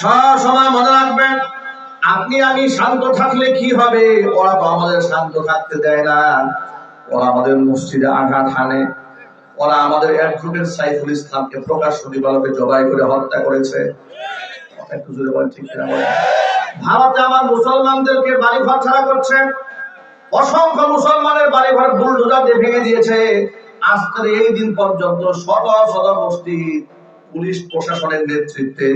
সব সময় মনে রাখবেন, আপনি আমি শান্ত থাকলে কি হবে? ওরা তো আমাদের শান্ত থাকতে দেয় না। ওরা আমাদের মসজিদে আঘাত হানে। ওরা আমাদের অ্যাডভোকেট সাইফুল ইসলামকে প্রকাশ্য দিবালকে জবাই করে হত্যা করেছে? ভারতে আমার মুসলমানদেরকে বাড়ি ঘর ছাড়া করছে। অসংখ্য মুসলমানের বাড়ি ঘর বুলডোজার দিয়ে ভেঙে দিয়েছে। আজকের এই দিন পর্যন্ত শত শত মসজিদ পুলিশ প্রশাসনের নেতৃত্বে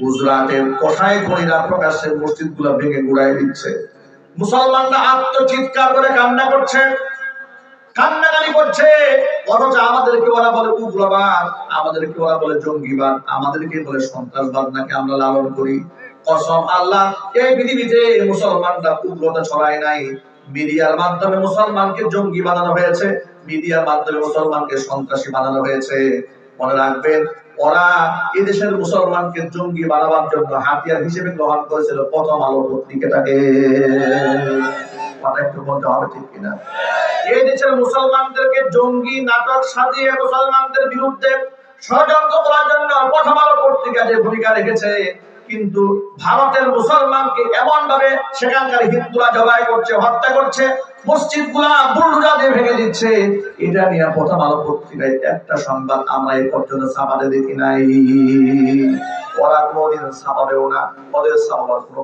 গুজরাটের কষাই খনিরা প্রকাশ্যে মসজিদগুলা ভেঙে গুড়াই দিচ্ছে। মুসলমানরা আত্মচিৎকার করে কান্না করছে। মিডিয়ার মাধ্যমে মুসলমানকে জঙ্গি বানানো হয়েছে, মিডিয়ার মাধ্যমে মুসলমানকে সন্ত্রাসী বানানো হয়েছে। মনে রাখবেন, ওরা এদেশের মুসলমানকে জঙ্গি বানাবার জন্য হাতিয়ার হিসেবে গ্রহণ করেছিল। প্রথম আলো পত্রিকাটাকে। মুসলমানদের বিরুদ্ধে ষড়যন্ত্র করার জন্য প্রথম আলো পত্রিকা যে ভূমিকা রেখেছে কিন্তু ভারতের মুসলমানকে এমন ভাবে সেখানকার হিন্দুরা জবাই করছে, হত্যা করছে মসজিদগুলা বুলডোজা দিয়ে ভেঙে দিচ্ছে। এটা নিয়ে প্রথম আলো পত্রিকায় একটা সংবাদ আমরা এই পর্যন্ত ছাপাতে দেখি নাই। ওরা কোনোদিন ছাপাবেও না, ওদের ছাপাবার কোনো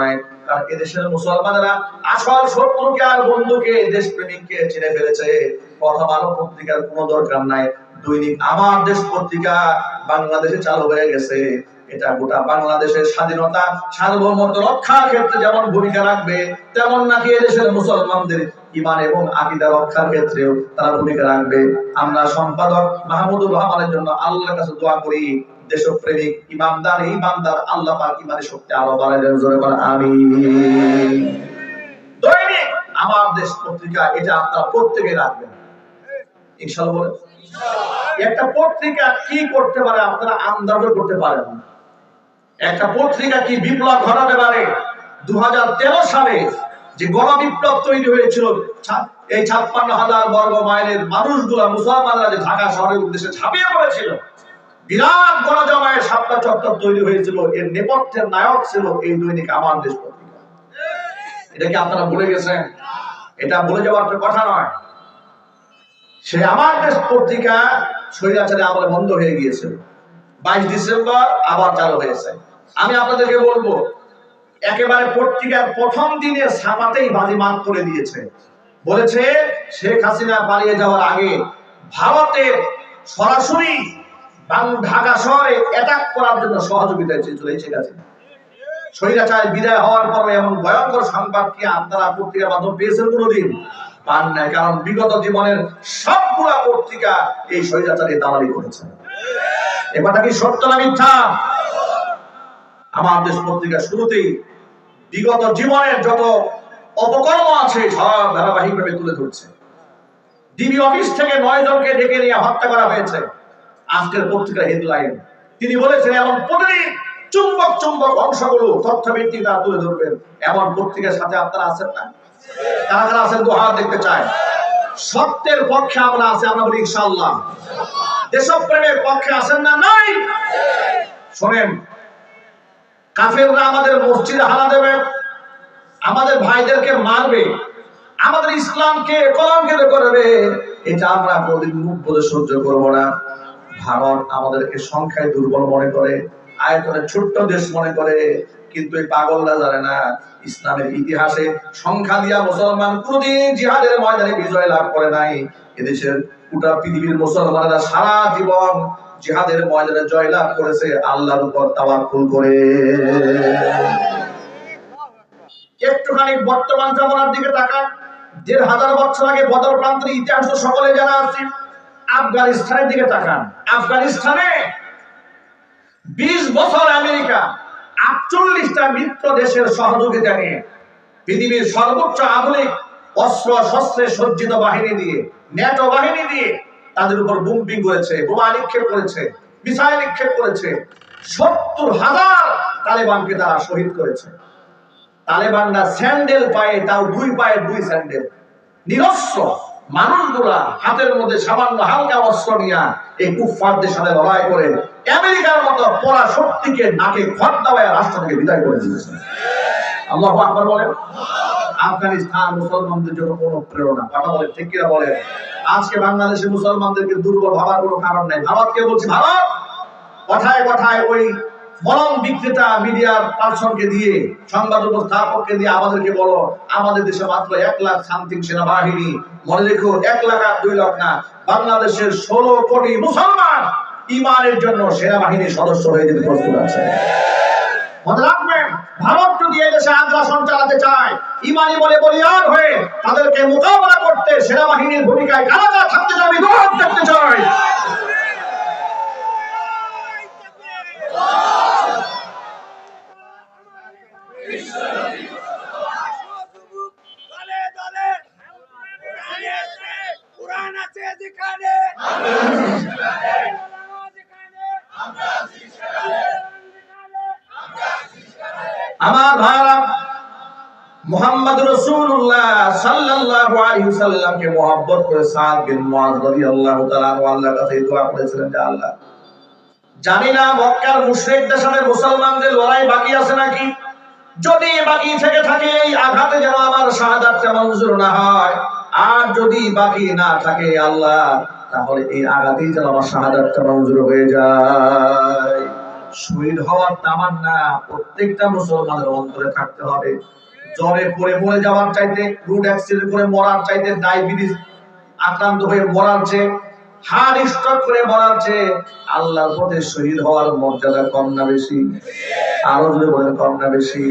নাই। কারণ এদেশের মুসলমানেরা আসল শত্রুকে আর বন্ধুকে চিনে ফেলেছে। প্রথম আলো পত্রিকার কোনো দরকার নাই। দৈনিক আমার দেশ পত্রিকা বাংলাদেশে চালু হয়ে গেছে। এটা গোটা বাংলাদেশের স্বাধীনতা, সার্বভৌমত্ব রক্ষার ক্ষেত্রে যেমন ভূমিকা রাখবে, তেমন নাকি এদেশের মুসলমানদের ইমান এবং আকিদা রক্ষার ক্ষেত্রেও তারা ভূমিকা রাখবে। আমরা সম্পাদক মাহমুদুর রহমানের জন্য আল্লাহর কাছে দোয়া করি, দেশপ্রেমিক আল্লাহ পাক ইমানের শক্তি আরও জোরে আমার দেশ পত্রিকা, এটা আপনারা প্রত্যেকে রাখবেন। একটা পত্রিকা কি করতে পারে আপনারা আন্দাজও করতে পারেন না। একটা পত্রিকা কি বিপ্লব ঘটাতে পারে? দু হাজার তেরো সালে যে গণবিপ্লব তৈরি হয়েছিল এই ছাপ্পান্ন হাজার বর্গ মাইলের মানুষগুলা মুসলমানরা যে ঢাকা শহরের উদ্দেশ্যে ঝাঁপিয়ে পড়েছিল, বিরাট চত্বর তৈরি হয়েছিল, এর নেপথ্যের নায়ক ছিল এই দৈনিক আমার দেশ পত্রিকা। এটা কি আপনারা ভুলে গেছেন? এটা ভুলে যাওয়ার কথা নয়। সে আমার দেশ পত্রিকা স্বৈরাচারে আমলে বন্ধ হয়ে গিয়েছিল। বাইশ ডিসেম্বর আবার চালু হয়েছে। আমি আপনাদেরকে বলব, একেবারে পত্রিকার প্রথম দিনে ছাপাতেই বাজি মাত করে দিয়েছে। বলেছে, শেখ হাসিনা পালিয়ে যাওয়ার আগে ভারতের সরাসরি ঢাকা শহরে অ্যাটাক করার জন্য সহযোগিতা এই শেখ স্বৈরাচার বিদায় হওয়ার পরে এমন ভয়ঙ্কর সংবাদ কি আপনারা পত্রিকার মাধ্যমে পেয়েছেন কোনোদিন? পান নাই, কারণ বিগত জীবনের সবগুলা পত্রিকা এই স্বৈরাচারে দালালি করেছে। এবারটা কি সত্য না মিথ্যা? আমার দেশ পত্রিকা শুরুতেই বিগত জীবনের যত অপকর্ম আছে, সব ধারাবাহিকভাবে তুলে ধরছে। ডিবি অফিস থেকে নয় জনকে ডেকে নিয়ে হত্যা করা হয়েছে। আজকের পত্রিকা হেডলাইন। তিনি বলেছেন, এমন প্রতিদিন চুম্বক চুম্বক অংশগুলো তথ্য ভিত্তিক তারা তুলে ধরবেন। এমন পত্রিকার সাথে আপনারা আছেন না? তারা কারা আছেন দু হাত দেখতে চায়? সত্যের পক্ষে আমরা আছি, আমরা বলি ইনশাআল্লাহ। দেশপ্রেমের পক্ষে আছেন না? নাই? শোনেন কাফেররা আমাদের মসজিদে হানা দেবে, আমাদের ভাইদেরকে মারবে, আমাদের ইসলামকে কলঙ্কিত করবে, এটা আমরা কোনদিন মুখ বলে সহ্য করব না। ভারত আমাদেরকে সংখ্যায় দুর্বল মনে করে, আয়তনে ছোট্ট দেশ মনে করে, কিন্তু এই পাগলরা জানে না, ইসলামের ইতিহাসে সংখ্যা দিয়া মুসলমান কোনদিন জিহাদের ময়দানে বিজয় লাভ করে নাই। এদেশের গোটা পৃথিবীর মুসলমানেরা সারা জীবন জিহাদের ময়দানে জয় লাভ করেছে, আল্লাহর উপর তাওয়াক্কুল করে। একটুখানি বর্তমান জামানার দিকে তাকান। দেড় হাজার বছর আগে বদর প্রান্তের ইতিহাস তো সকলে জানা আছে। আফগানিস্তানের দিকে তাকান। আফগানিস্তানে বিশ বছর আমেরিকা আটচল্লিশটা মিত্র দেশের সহযোগিতা নিয়ে পৃথিবীর সর্বোচ্চ আধুনিক অস্ত্র, শস্ত্রে সজ্জিত বাহিনী দিয়ে, ন্যাটো বাহিনী দিয়ে তাদের উপর বুম্পিং করেছে বোমা নিক্ষেপ করেছে মিসাইল নিক্ষেপ করেছে। সত্তর হাজার তালেবানকে তারা শহীদ করেছে। তালেবানরা স্যান্ডেল পায়ে, তাও দুই পায়ে দুই স্যান্ডেল। নিরস্ত্র, মানুষগুলা হাতের মধ্যে সামান্য হালকা অস্ত্র নিয়ে এই কুফফারদের সাথে লড়াই করে আমেরিকার মতো পড়া শক্তিকে নাকে খত দেওয়ায় রাষ্ট্র থেকে বিদায় করে দিয়েছে। আল্লাহ আকবার বলেন। আফগানিস্তান মুসলমানদের জন্য কোনো প্রেরণা। কথা বলে ঠিক কিনা বলেন? আজকে বাংলাদেশে মুসলমানদেরকে দুর্বল ভাবার কোনো কারণ নাই। ভারতকে বলছি? ভারত কথায় কথায় ওই মলম বিক্রেতা মিডিয়ার পার্সনকে দিয়ে, সংবাদ উপস্থাপককে দিয়ে আমাদেরকে বলো, আমাদের দেশে মাত্র এক লাখ সামথিং সেনাবাহিনী, মনে রেখো, এক লাখ আর দুই লাখ না, বাংলাদেশের ষোলো কোটি মুসলমান ইমানের জন্য সেনাবাহিনীর সদস্য হয়ে যেতে প্রস্তুত আছে। মনে রাখবেন, ভারত ইমানি বলে বলিয়ান হয়ে তাদেরকে মোকাবেলা করতে সেনাবাহিনীর ভূমিকায় কারা কারা থাকতে চায় আমি দৌড় দেখতে চাই। আমার ভাইরা মোহাম্মদ রাসূলুল্লাহ সাল্লাল্লাহু আলাইহি সাল্লামকে মহব্বত করে সাদ বিন মুআজ রাদিয়াল্লাহু তাআলা আল্লাহর কাছে দোয়া করেছিলেন যে আল্লাহ, জানি না মক্কার মুশরিকদের সাথে মুসলমানদের লড়াই বাকি আছে নাকি? যদি বাকি থেকে থাকে, এই আঘাতে যেন আমার শাহাদাতটা মঞ্জুর না হয়। আর যদি বাকি না থাকে আল্লাহ, তাহলে এই আঘাতেই যেন আমার শাহাদাতটা মঞ্জুর হয়ে যায়। শহীদ হওয়ার তামান্না প্রত্যেকটা মুসলমানের অন্তরে থাকতে হবে। জ্বরে পড়ে, মরে যাওয়ার চাইতে রুট অ্যাক্সিডেন্ট করে মরার চাইতে ডায়াবেটিস আক্রান্ত হয়ে মরার চেয়ে হার স্ট্রোক করে মরার চেয়ে আল্লাহর পথে শহীদ হওয়ার মর্যাদা কম না বেশি? আরও যদি বলেন, কম না বেশি?